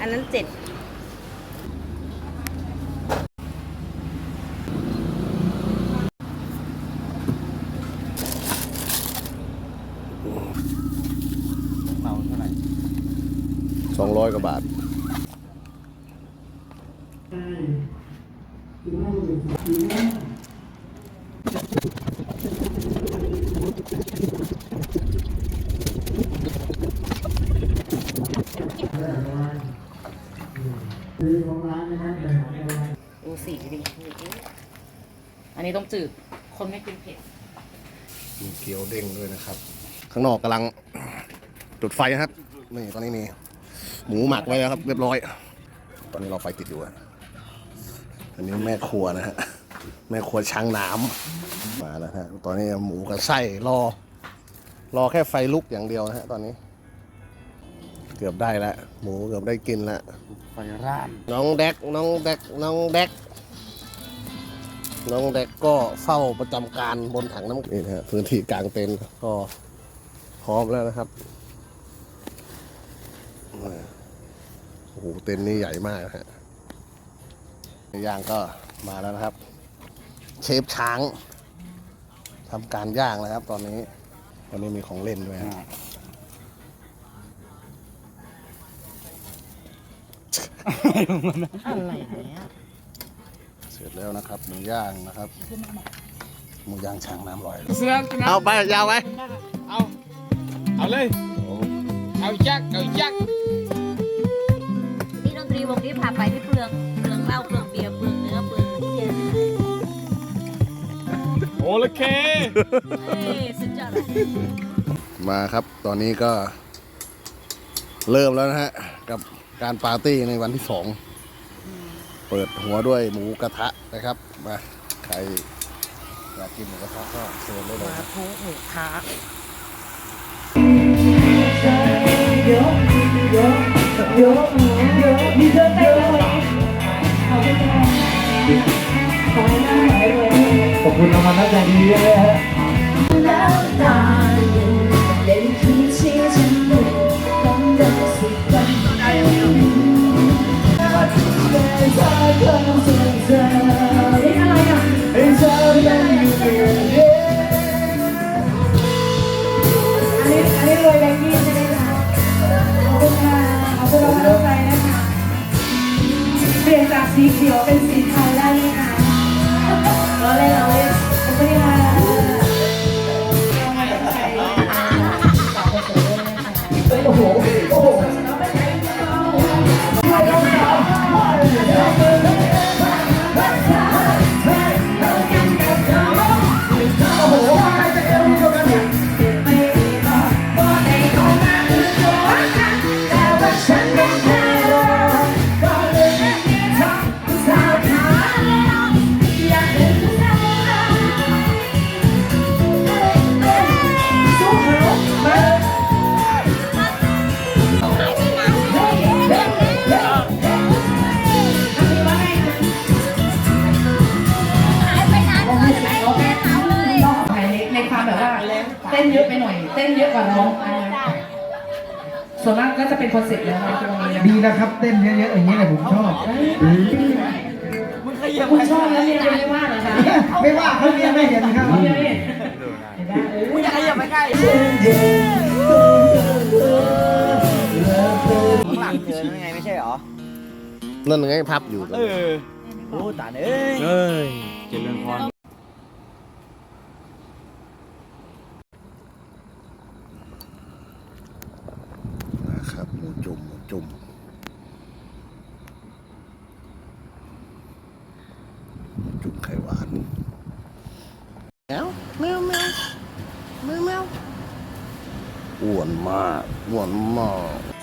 อันนั้นเจ็ดเมาเท่าไหร่สองร้อยกว่าบาทดู สีดิอันนี้ต้องจืด คนไม่กินเผ็ดมีเกี๊ยวเด้งด้วยนะครับ ข้างนอกกำลังจุดไฟนะครับนี่ตอนนี้มีหมูหมักไว้แล้วครับเรียบร้อย ตอนนี้เราไฟติดอยู่อะอันนี้แม่ครัวนะฮะแม่ครัวช้างน้ำมาแล้วฮะตอนนี้หมูกับไส้รอ รอแค่ไฟลุกอย่างเดียวนะฮะตอนนี้ เกือบได้แล้วหมูเกือบได้กินแล้วไฟร่านน้องแดกน้องแดกน้องแดก น้องแดกก็เฝ้าประจำการบนถังน้ำนี่นะฮะพื้นที่กลางเต็นท์ก็พร้อมแล้วนะครับโอ้โหเต็นท์นี่ใหญ่มากนะฮะย่างก็มาแล้วนะครับ เชฟช้างทำการย่างนะครับ ตอนนี้ตอนนี้มีของเล่นด้วยฮะอะไรเนี่ยเสร็จแล้วนะครับหมูย่างนะครับหมูย่างช้างน้ำลอย เสือกนะเอาไปยาวไปเอา เอาเลย เอายักษ์เอายักษ์นี่ดนตรีวงนี้พาไปที่เปลืองเปลืองเหล้าเปลืองเบียร์เปลืองเนื้อเปลืองทุกอย่างโอละเคเฮ้ยสุดยอดเลย มาครับ ตอนนี้ก็เริ่มแล้วนะฮะ กับการปาร์ตี้ในวันที่สอง เปิดหัวด้วยหมูกระทะนะครับ มาใครอยากกินหมูกระทะก็เชิญได้เลยมาทุกหมูทะข ลี่ยนจาก ต้นเยอะไปหน่อย เต้นเยอะกว่าน้องส่วนมากก็จะเป็นคอนเซ็ปต์แล้วนะตรงนี้นะดีนะครับ เต้นเยอะๆอย่างนี้แหละผมชอบ คุณชอบแล้วเนี่ยไม่ว่าเหรอคะไม่ว่าเขาเนี่ยไม่เห็นครับเขายังไม่เห็นเห็นไหมเอออย่าขยับไปใกล้ข้างหลังเจอยังไงไม่ใช่เหรอ นั่นไงพับอยู่ เออโอ้ตาเอ้ย เอ้ยเจริญพรนะครับ หมูจุ่มหมูจุ่มหมูจุ่มไข่หวานแมวแมวแมวแมวแมวอ้วนมากอ้วนมาก